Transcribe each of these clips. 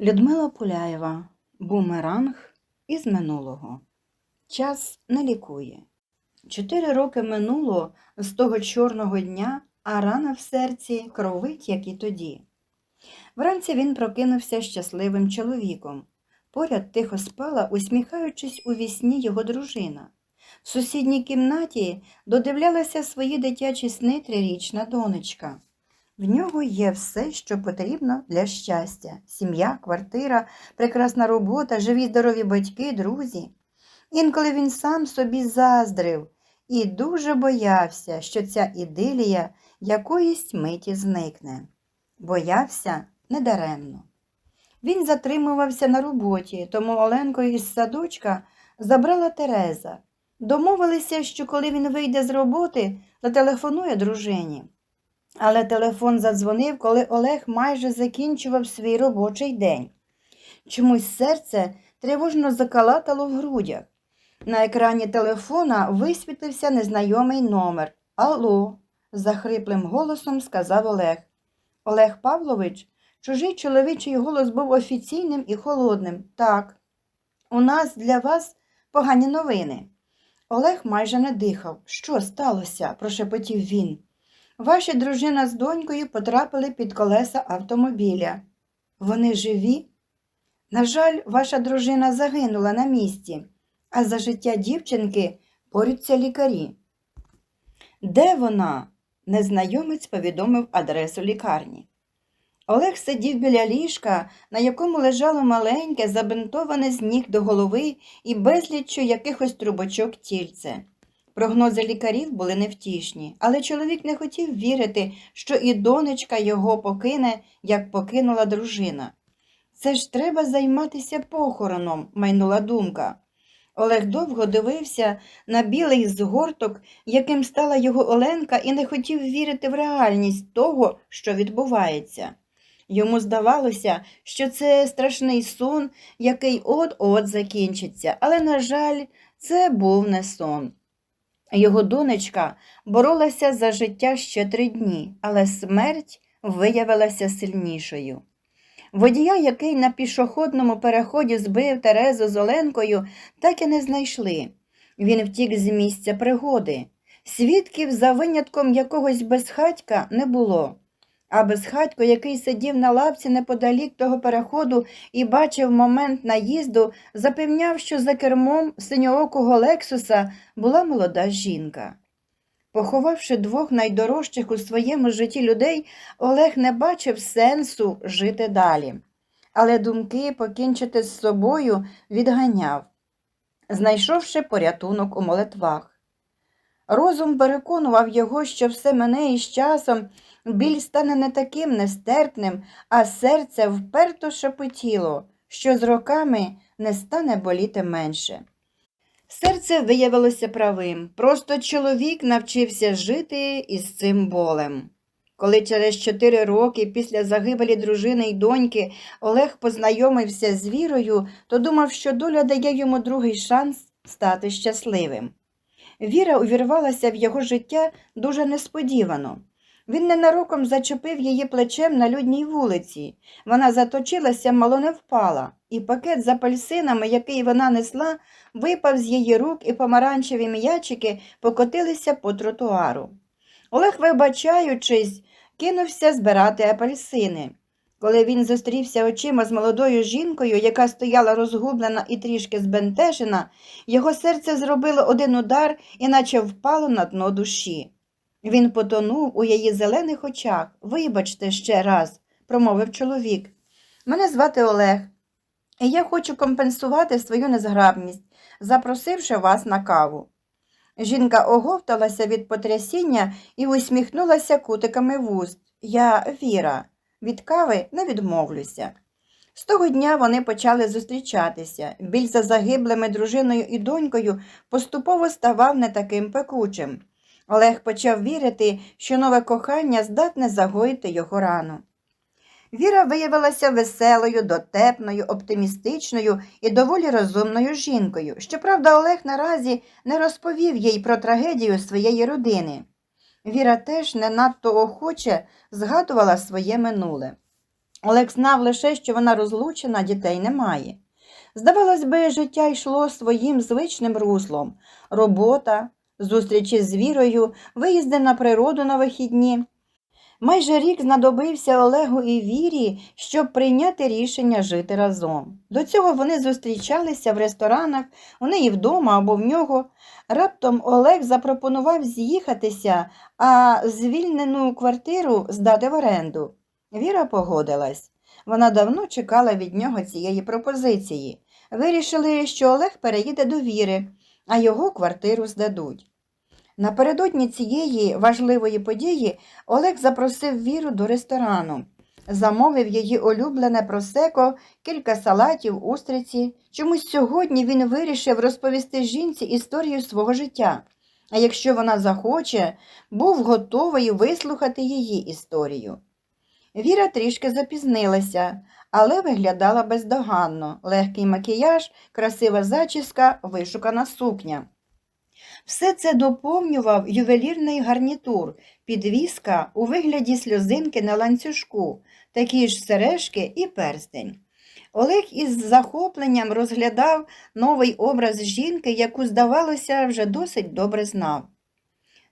Людмила Пуляєва Бумеранг із минулого. Час не лікує. Чотири роки минуло з того чорного дня, а рана в серці кровить, як і тоді. Вранці він прокинувся щасливим чоловіком. Поряд тихо спала, усміхаючись у вісні його дружина. В сусідній кімнаті додивлялася свої дитячі сни трирічна донечка. В нього є все, що потрібно для щастя: сім'я, квартира, прекрасна робота, живі здорові батьки, друзі. Інколи він сам собі заздрив і дуже боявся, що ця ідилія якоїсь миті зникне. Боявся недаремно. Він затримувався на роботі, тому Оленко із садочка забрала Тереза. Домовилися, що коли він вийде з роботи, зателефонує дружині. Але телефон задзвонив, коли Олег майже закінчував свій робочий день. Чомусь серце тривожно закалатало в грудях. На екрані телефона висвітився незнайомий номер. Алло, захриплим голосом сказав Олег. Олег Павлович, чужий чоловічий голос був офіційним і холодним. Так, у нас для вас погані новини. Олег майже не дихав. Що сталося? прошепотів він. Ваша дружина з донькою потрапили під колеса автомобіля. Вони живі? На жаль, ваша дружина загинула на місці, а за життя дівчинки борються лікарі. Де вона? Незнайомець повідомив адресу лікарні. Олег сидів біля ліжка, на якому лежало маленьке, забинтоване з ніг до голови і безліччю якихось трубочок тільце. Прогнози лікарів були невтішні, але чоловік не хотів вірити, що і донечка його покине, як покинула дружина. Це ж треба займатися похороном, майнула думка. Олег довго дивився на білий згорток, яким стала його Оленка, і не хотів вірити в реальність того, що відбувається. Йому здавалося, що це страшний сон, який от-от закінчиться, але, на жаль, це був не сон. Його донечка боролася за життя ще три дні, але смерть виявилася сильнішою. Водія, який на пішохідному переході збив Терезу з Оленкою, так і не знайшли. Він втік з місця пригоди. Свідків за винятком якогось безхатька не було. А безхатько, який сидів на лавці неподалік того переходу і бачив момент наїзду, запевняв, що за кермом синьоокого Лексуса була молода жінка. Поховавши двох найдорожчих у своєму житті людей, Олег не бачив сенсу жити далі, але думки покінчити з собою відганяв, знайшовши порятунок у молитвах. Розум переконував його, що все мине із часом, біль стане не таким нестерпним, а серце вперто шепотіло, що з роками не стане боліти менше. Серце виявилося правим, просто чоловік навчився жити із цим болем. Коли через чотири роки після загибелі дружини й доньки Олег познайомився з Вірою, то думав, що доля дає йому другий шанс стати щасливим. Віра увірвалася в його життя дуже несподівано. Він ненароком зачепив її плечем на людній вулиці. Вона заточилася, мало не впала, і пакет з апельсинами, який вона несла, випав з її рук, і помаранчеві м'ячики покотилися по тротуару. Олег, вибачаючись, кинувся збирати апельсини. Коли він зустрівся очима з молодою жінкою, яка стояла розгублена і трішки збентежена, його серце зробило один удар і наче впало на дно душі. Він потонув у її зелених очах. Вибачте ще раз, промовив чоловік. Мене звати Олег, і я хочу компенсувати свою незграбність, запросивши вас на каву. Жінка оговталася від потрясіння і усміхнулася кутиками вуст. Я Віра, від кави не відмовлюся. З того дня вони почали зустрічатися. Біль за загиблими дружиною і донькою поступово ставав не таким пекучим. Олег почав вірити, що нове кохання здатне загоїти його рану. Віра виявилася веселою, дотепною, оптимістичною і доволі розумною жінкою. Щоправда, Олег наразі не розповів їй про трагедію своєї родини. Віра теж не надто охоче згадувала своє минуле. Олег знав лише, що вона розлучена, дітей немає. Здавалось би, життя йшло своїм звичним руслом робота, зустрічі з вірою, виїзди на природу на вихідні. Майже рік знадобився Олегу і Вірі, щоб прийняти рішення жити разом. До цього вони зустрічалися в ресторанах, у неї вдома або в нього. Раптом Олег запропонував з'їхатися, а звільнену квартиру здати в оренду. Віра погодилась. Вона давно чекала від нього цієї пропозиції. Вирішили, що Олег переїде до Віри, а його квартиру здадуть. Напередодні цієї важливої події Олег запросив Віру до ресторану, замовив її улюблене просеко, кілька салатів, устриці. Чомусь сьогодні він вирішив розповісти жінці історію свого життя. А якщо вона захоче, був готовий вислухати її історію. Віра трішки запізнилася, але виглядала бездоганно. Легкий макіяж, красива зачіска, вишукана сукня. Все це доповнював ювелірний гарнітур, підвіска у вигляді сльозинки на ланцюжку, такі ж сережки і перстень. Олег із захопленням розглядав новий образ жінки, яку, здавалося, вже досить добре знав.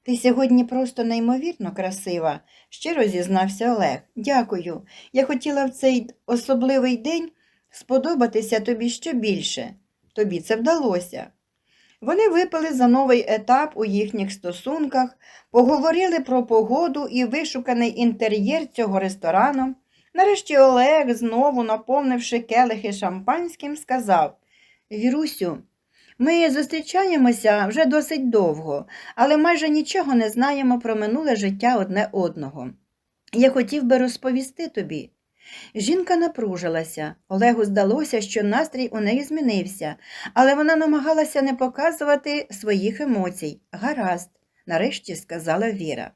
Ти сьогодні просто неймовірно красива, щиро зізнався Олег. Дякую. Я хотіла в цей особливий день сподобатися тобі ще більше. Тобі це вдалося. Вони випили за новий етап у їхніх стосунках, поговорили про погоду і вишуканий інтер'єр цього ресторану. Нарешті Олег, знову наповнивши келихи шампанським, сказав Вірусю, ми зустрічаємося вже досить довго, але майже нічого не знаємо про минуле життя одне одного. Я хотів би розповісти тобі. Жінка напружилася. Олегу здалося, що настрій у неї змінився, але вона намагалася не показувати своїх емоцій. Гаразд, нарешті сказала Віра.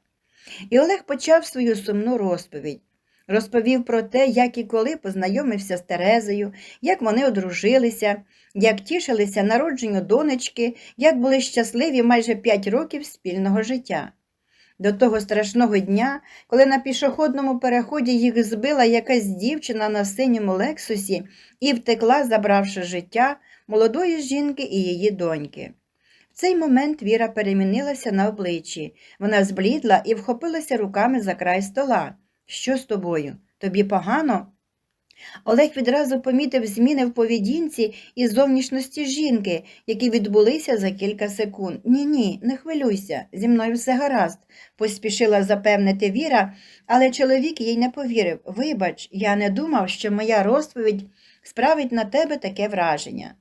І Олег почав свою сумну розповідь. Розповів про те, як і коли познайомився з Терезою, як вони одружилися, як тішилися народженню донечки, як були щасливі майже п'ять років спільного життя. До того страшного дня, коли на пішохідному переході їх збила якась дівчина на синьому лексусі і втекла, забравши життя молодої жінки і її доньки. В цей момент Віра перемінилася на обличчі. Вона зблідла і вхопилася руками за край стола. Що з тобою? Тобі погано? Олег відразу помітив зміни в поведінці і зовнішності жінки, які відбулися за кілька секунд. Ні, ні, не хвилюйся, зі мною все гаразд, поспішила запевнити Віра, але чоловік їй не повірив. Вибач, я не думав, що моя розповідь справить на тебе таке враження.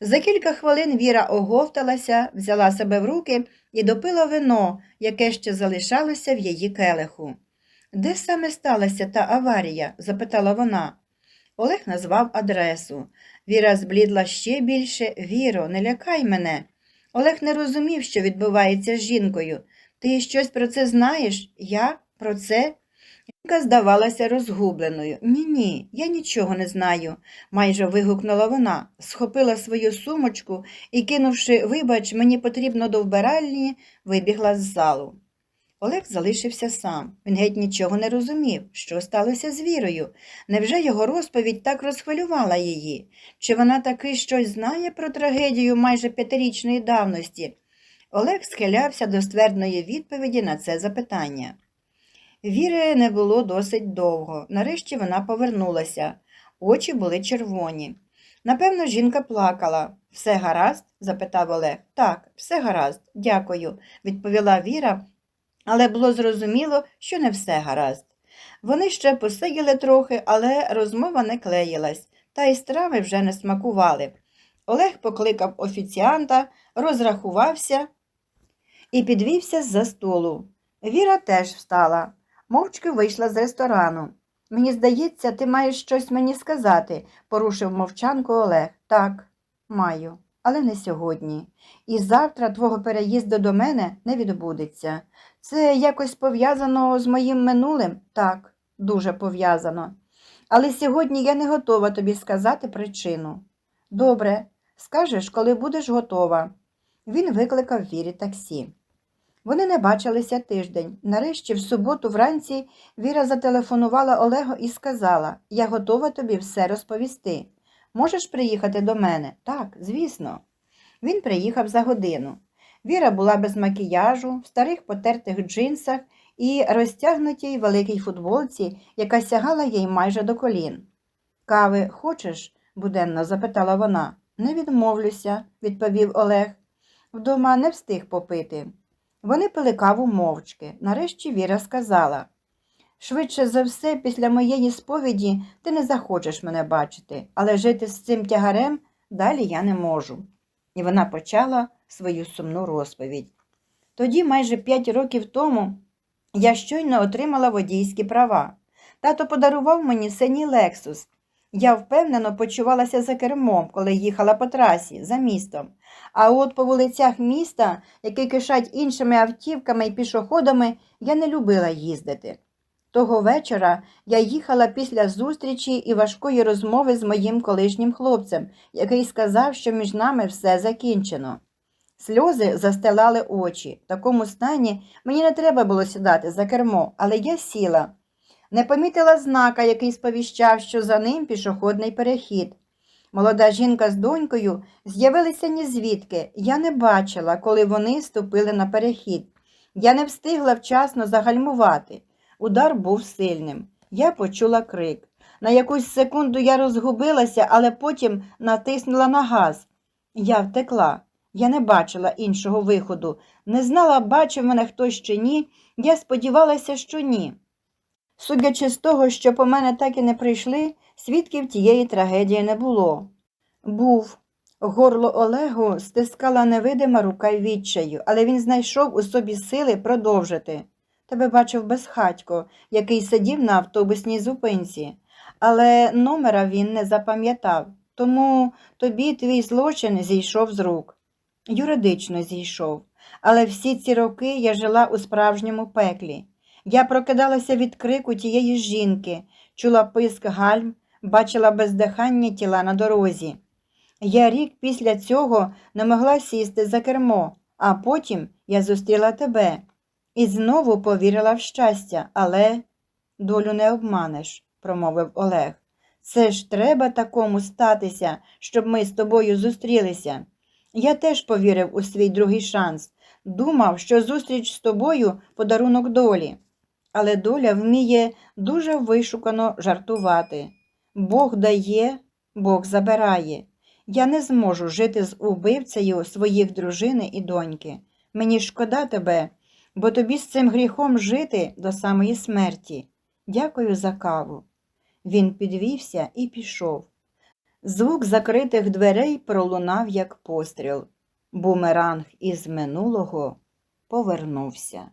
За кілька хвилин Віра оговталася, взяла себе в руки і допила вино, яке ще залишалося в її келиху. Де саме сталася та аварія? запитала вона. Олег назвав адресу. Віра зблідла ще більше. Віро, не лякай мене. Олег не розумів, що відбувається з жінкою. Ти щось про це знаєш? Я про це? Жінка здавалася розгубленою. Ні, ні, я нічого не знаю, майже вигукнула вона, схопила свою сумочку і, кинувши, вибач, мені потрібно до вбиральні, вибігла з залу. Олег залишився сам. Він геть нічого не розумів, що сталося з вірою. Невже його розповідь так розхвилювала її? Чи вона таки щось знає про трагедію майже п'ятирічної давності? Олег схилявся до ствердної відповіді на це запитання. Віри не було досить довго. Нарешті вона повернулася. Очі були червоні. Напевно, жінка плакала. Все гаразд? запитав Олег. Так, все гаразд, дякую, відповіла Віра, але було зрозуміло, що не все гаразд. Вони ще посиділи трохи, але розмова не клеїлась, та й страви вже не смакували. Олег покликав офіціанта, розрахувався і підвівся з-за столу. Віра теж встала, мовчки вийшла з ресторану. Мені здається, ти маєш щось мені сказати, порушив мовчанку Олег. Так, маю, але не сьогодні. І завтра твого переїзду до мене не відбудеться. Це якось пов'язано з моїм минулим? Так, дуже пов'язано. Але сьогодні я не готова тобі сказати причину. Добре, скажеш, коли будеш готова. Він викликав Вірі таксі. Вони не бачилися тиждень. Нарешті, в суботу вранці, Віра зателефонувала Олегу і сказала: Я готова тобі все розповісти. Можеш приїхати до мене? Так, звісно. Він приїхав за годину. Віра була без макіяжу, в старих потертих джинсах і розтягнутій великій футболці, яка сягала їй майже до колін. Кави хочеш? буденно запитала вона. Не відмовлюся, відповів Олег. Вдома не встиг попити. Вони пили каву мовчки. Нарешті Віра сказала Швидше за все, після моєї сповіді ти не захочеш мене бачити, але жити з цим тягарем далі я не можу. І вона почала свою сумну розповідь. Тоді, майже п'ять років тому, я щойно отримала водійські права. Тато подарував мені синій Лексус. Я впевнено почувалася за кермом, коли їхала по трасі за містом. А от по вулицях міста, які кишать іншими автівками і пішоходами, я не любила їздити. Того вечора я їхала після зустрічі і важкої розмови з моїм колишнім хлопцем, який сказав, що між нами все закінчено. Сльози застилали очі. В такому стані мені не треба було сідати за кермо, але я сіла. Не помітила знака, який сповіщав, що за ним пішохідний перехід. Молода жінка з донькою з'явилися ні звідки. Я не бачила, коли вони ступили на перехід. Я не встигла вчасно загальмувати. Удар був сильним. Я почула крик. На якусь секунду я розгубилася, але потім натиснула на газ. Я втекла. Я не бачила іншого виходу. Не знала, бачив мене хтось чи ні. Я сподівалася, що ні. Судячи з того, що по мене так і не прийшли, свідків тієї трагедії не було. Був. Горло Олегу стискала невидима рука відчаю, але він знайшов у собі сили продовжити. Тебе бачив безхатько, який сидів на автобусній зупинці, але номера він не запам'ятав, тому тобі твій злочин зійшов з рук. Юридично зійшов, але всі ці роки я жила у справжньому пеклі. Я прокидалася від крику тієї жінки, чула писк гальм, бачила бездихання тіла на дорозі. Я рік після цього не могла сісти за кермо, а потім я зустріла тебе і знову повірила в щастя, але долю не обманеш, промовив Олег. Це ж треба такому статися, щоб ми з тобою зустрілися. Я теж повірив у свій другий шанс, думав, що зустріч з тобою подарунок долі. Але доля вміє дуже вишукано жартувати. Бог дає, Бог забирає. Я не зможу жити з убивцею своїх дружини і доньки. Мені шкода тебе, бо тобі з цим гріхом жити до самої смерті. Дякую за каву. Він підвівся і пішов. Звук закритих дверей пролунав, як постріл. Бумеранг із минулого повернувся.